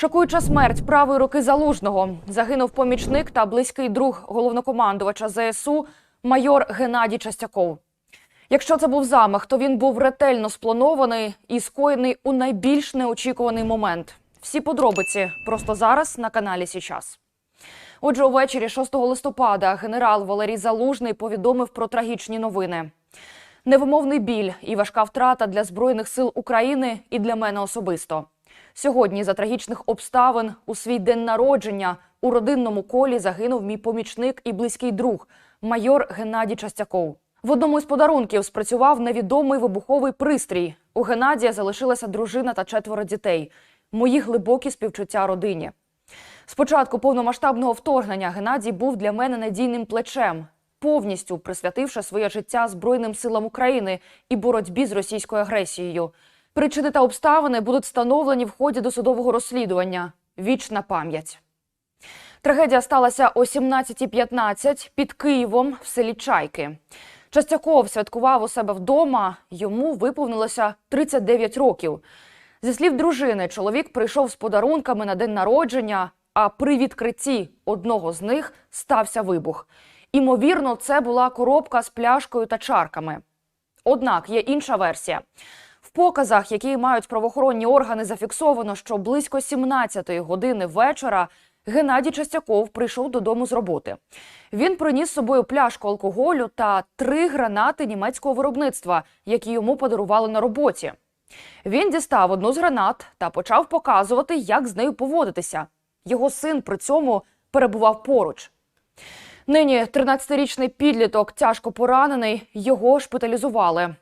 Шокуюча смерть правої руки залужного загинув помічник та близький друг головнокомандувача ЗСУ майор Геннадій Частяков. Якщо це був замах, то він був ретельно спланований і скоєний у найбільш неочікуваний момент. Всі подробиці просто зараз на каналі Січас. Отже, увечері 6 листопада генерал Валерій Залужний повідомив про трагічні новини. Невимовний біль і важка втрата для збройних сил України і для мене особисто. Сьогодні, за трагічних обставин, у свій день народження у родинному колі загинув мій помічник і близький друг, майор Геннадій Частяков. В одному із подарунків спрацював невідомий вибуховий пристрій. У Геннадія залишилася дружина та четверо дітей. Мої глибокі співчуття родині. Спочатку повномасштабного вторгнення Геннадій був для мене надійним плечем, повністю присвятивши своє життя Збройним силам України і боротьбі з російською агресією. Причини та обставини будуть встановлені в ході досудового розслідування. Вічна пам'ять. Трагедія сталася о 17.15 під Києвом в селі Чайки. Частяков святкував у себе вдома. Йому виповнилося 39 років. Зі слів дружини, чоловік прийшов з подарунками на день народження, а при відкритті одного з них стався вибух. Імовірно, це була коробка з пляшкою та чарками. Однак є інша версія. В показах, які мають правоохоронні органи, зафіксовано, що близько 17-ї години вечора Геннадій Частяков прийшов додому з роботи. Він приніс з собою пляшку алкоголю та три гранати німецького виробництва, які йому подарували на роботі. Він дістав одну з гранат та почав показувати, як з нею поводитися. Його син при цьому перебував поруч. Нині 13-річний підліток тяжко поранений, його шпиталізували.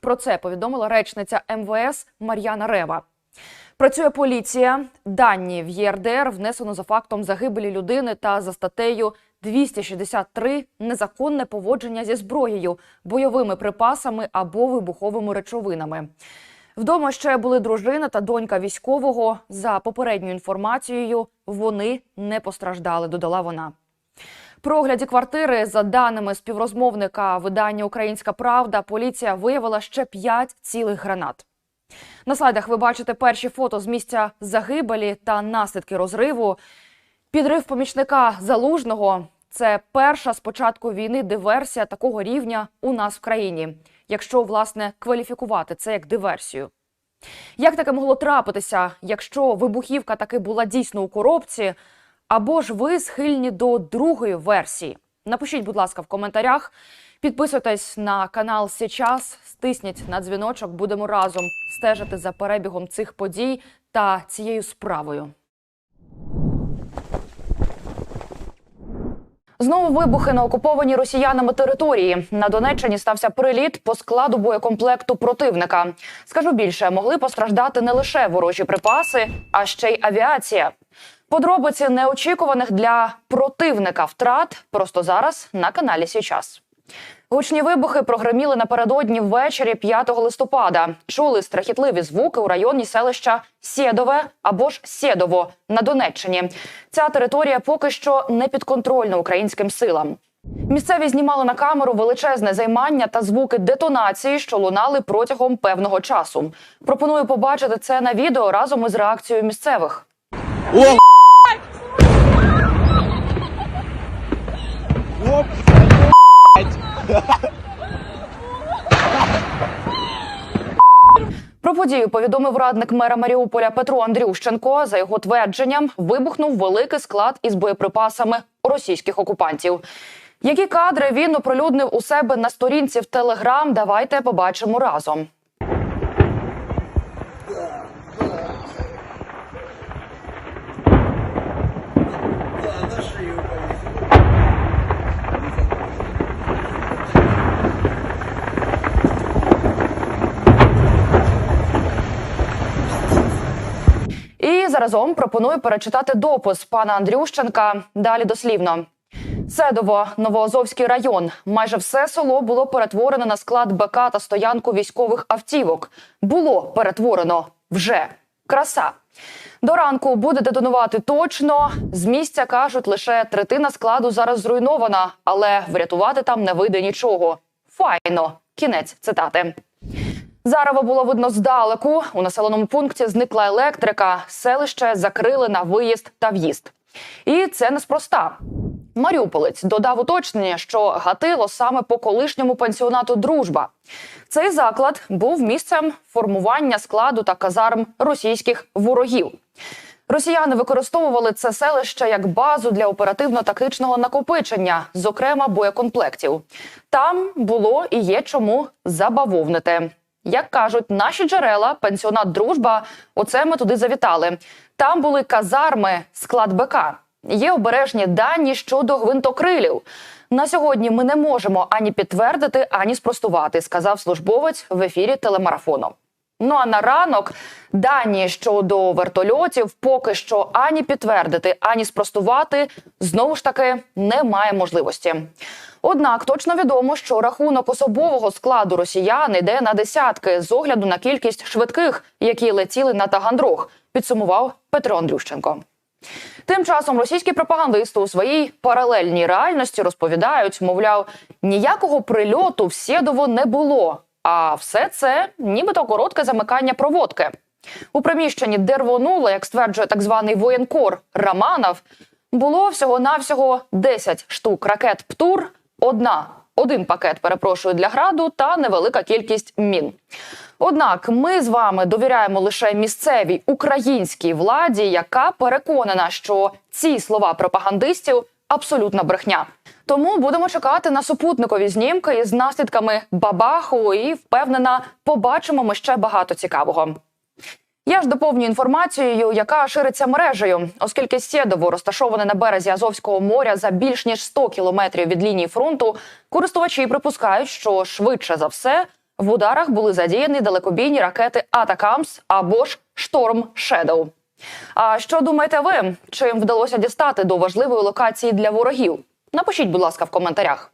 Про це повідомила речниця МВС Мар'яна Рева. Працює поліція. Дані в ЄРДР внесено за фактом загибелі людини та за статтею 263 незаконне поводження зі зброєю, бойовими припасами або вибуховими речовинами. Вдома ще були дружина та донька військового. За попередньою інформацією, вони не постраждали, додала вона. При огляді квартири, за даними співрозмовника видання Українська Правда, поліція виявила ще п'ять цілих гранат. На слайдах ви бачите перші фото з місця загибелі та наслідки розриву. Підрив помічника залужного це перша з початку війни диверсія такого рівня у нас в країні, якщо власне кваліфікувати це як диверсію. Як таке могло трапитися, якщо вибухівка таки була дійсно у коробці? Або ж ви схильні до другої версії? Напишіть, будь ласка, в коментарях. Підписуйтесь на канал Січас, стисніть на дзвіночок. Будемо разом стежити за перебігом цих подій та цією справою. Знову вибухи на окупованій росіянами території. На Донеччині стався приліт по складу боєкомплекту противника. Скажу більше, могли постраждати не лише ворожі припаси, а ще й авіація. Подробиці неочікуваних для противника втрат просто зараз на каналі Січас. Гучні вибухи прогреміли напередодні ввечері 5 листопада. Чули страхітливі звуки у районі селища Сєдове або ж Сєдово на Донеччині. Ця територія поки що не підконтрольна українським силам. Місцеві знімали на камеру величезне займання та звуки детонації, що лунали протягом певного часу. Пропоную побачити це на відео разом із реакцією місцевих. О, Оп, Про подію повідомив радник мера Маріуполя Петро Андрющенко. За його твердженням, вибухнув великий склад із боєприпасами російських окупантів. Які кадри він оприлюднив у себе на сторінці в Телеграм? Давайте побачимо разом. І заразом пропоную перечитати допис пана Андрющенка. Далі дослівно. Седово, Новоазовський район. Майже все село було перетворено на склад БК та стоянку військових автівок. Було перетворено вже краса. До ранку буде детонувати точно. З місця кажуть, лише третина складу зараз зруйнована, але врятувати там не вийде нічого. Файно. Кінець цитати. Зарево було видно здалеку. У населеному пункті зникла електрика. Селище закрили на виїзд та в'їзд. І це неспроста. Маріуполець додав уточнення, що гатило саме по колишньому пансіонату Дружба. Цей заклад був місцем формування складу та казарм російських ворогів. Росіяни використовували це селище як базу для оперативно-тактичного накопичення, зокрема боєкомплектів. Там було і є чому забавовнити. Як кажуть наші джерела, пенсіонат Дружба, оце ми туди завітали. Там були казарми, склад БК. Є обережні дані щодо гвинтокрилів. На сьогодні ми не можемо ані підтвердити, ані спростувати, сказав службовець в ефірі телемарафону. Ну а на ранок дані щодо вертольотів поки що ані підтвердити, ані спростувати знову ж таки немає можливості. Однак точно відомо, що рахунок особового складу росіян йде на десятки з огляду на кількість швидких, які летіли на Тагандрог, підсумував Петро Андрющенко. Тим часом російські пропагандисти у своїй паралельній реальності розповідають, мовляв, ніякого прильоту в Сєдово не було. А все це нібито коротке замикання проводки. У приміщенні, де рвонуло, як стверджує так званий воєнкор Раманов, було всього-навсього 10 штук ракет ПТУР, одна, один пакет, перепрошую, для граду та невелика кількість мін. Однак ми з вами довіряємо лише місцевій українській владі, яка переконана, що ці слова пропагандистів абсолютна брехня. Тому будемо чекати на супутникові знімки із наслідками бабаху, і впевнена, побачимо ми ще багато цікавого. Я ж доповню інформацією, яка шириться мережею, оскільки Сєдово розташоване на березі Азовського моря за більш ніж 100 кілометрів від лінії фронту. Користувачі припускають, що швидше за все в ударах були задіяні далекобійні ракети Атакамс або ж Шторм Шедоу. А що думаєте ви? Чим вдалося дістати до важливої локації для ворогів? Напишіть, будь ласка, в коментарях.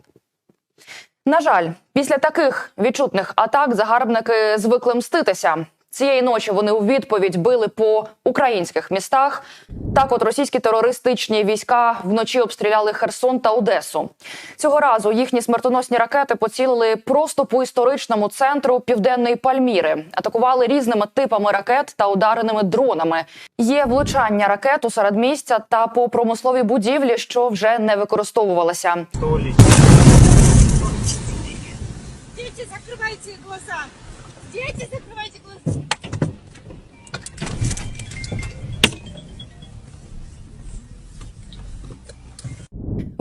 На жаль, після таких відчутних атак загарбники звикли мститися. Цієї ночі вони у відповідь били по українських містах. Так, от російські терористичні війська вночі обстріляли Херсон та Одесу. Цього разу їхні смертоносні ракети поцілили просто по історичному центру південної Пальміри, атакували різними типами ракет та удареними дронами. Є влучання ракет у середмістя та по промисловій будівлі, що вже не використовувалася. Дети, закрывайте глаза! Дети, закрывайте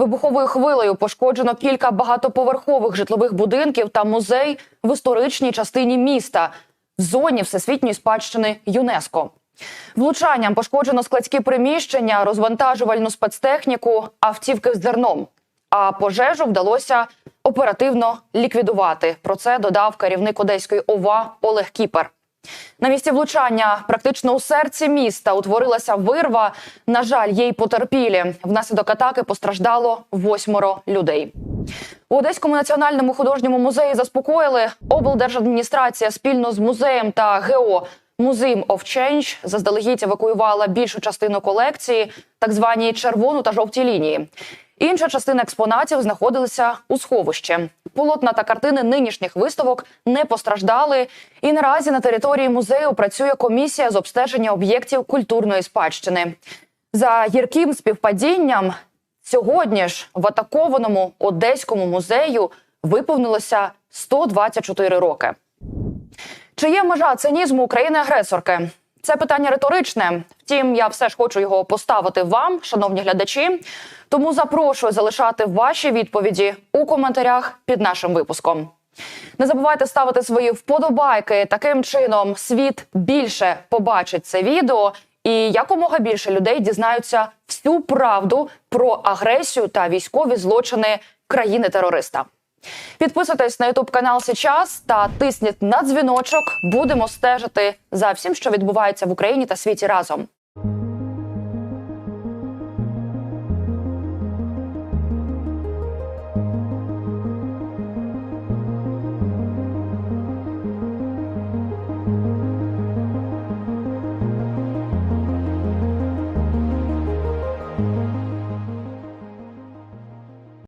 Вибуховою хвилею пошкоджено кілька багатоповерхових житлових будинків та музей в історичній частині міста в зоні всесвітньої спадщини ЮНЕСКО. Влучанням пошкоджено складські приміщення, розвантажувальну спецтехніку, автівки з зерном. А пожежу вдалося оперативно ліквідувати. Про це додав керівник Одеської ОВА Олег Кіпер. На місці влучання практично у серці міста утворилася вирва. На жаль, є й потерпілі. Внаслідок атаки постраждало восьмеро людей. У Одеському національному художньому музеї заспокоїли облдержадміністрація спільно з музеєм та ГЕО Museum of Change заздалегідь евакуювала більшу частину колекції, так звані червону та жовті лінії. Інша частина експонатів знаходилася у сховищі. Полотна та картини нинішніх виставок не постраждали. І наразі на території музею працює комісія з обстеження об'єктів культурної спадщини. За гірким співпадінням сьогодні ж в атакованому одеському музею виповнилося 124 роки. Чи є межа цинізму країни-агресорки? Це питання риторичне. Втім, я все ж хочу його поставити вам, шановні глядачі. Тому запрошую залишати ваші відповіді у коментарях під нашим випуском. Не забувайте ставити свої вподобайки. Таким чином світ більше побачить це відео, і якомога більше людей дізнаються всю правду про агресію та військові злочини країни-терориста. Підписуйтесь на Ютуб канал Сейчас та тисніть на дзвіночок. Будемо стежити за всім, що відбувається в Україні та світі разом.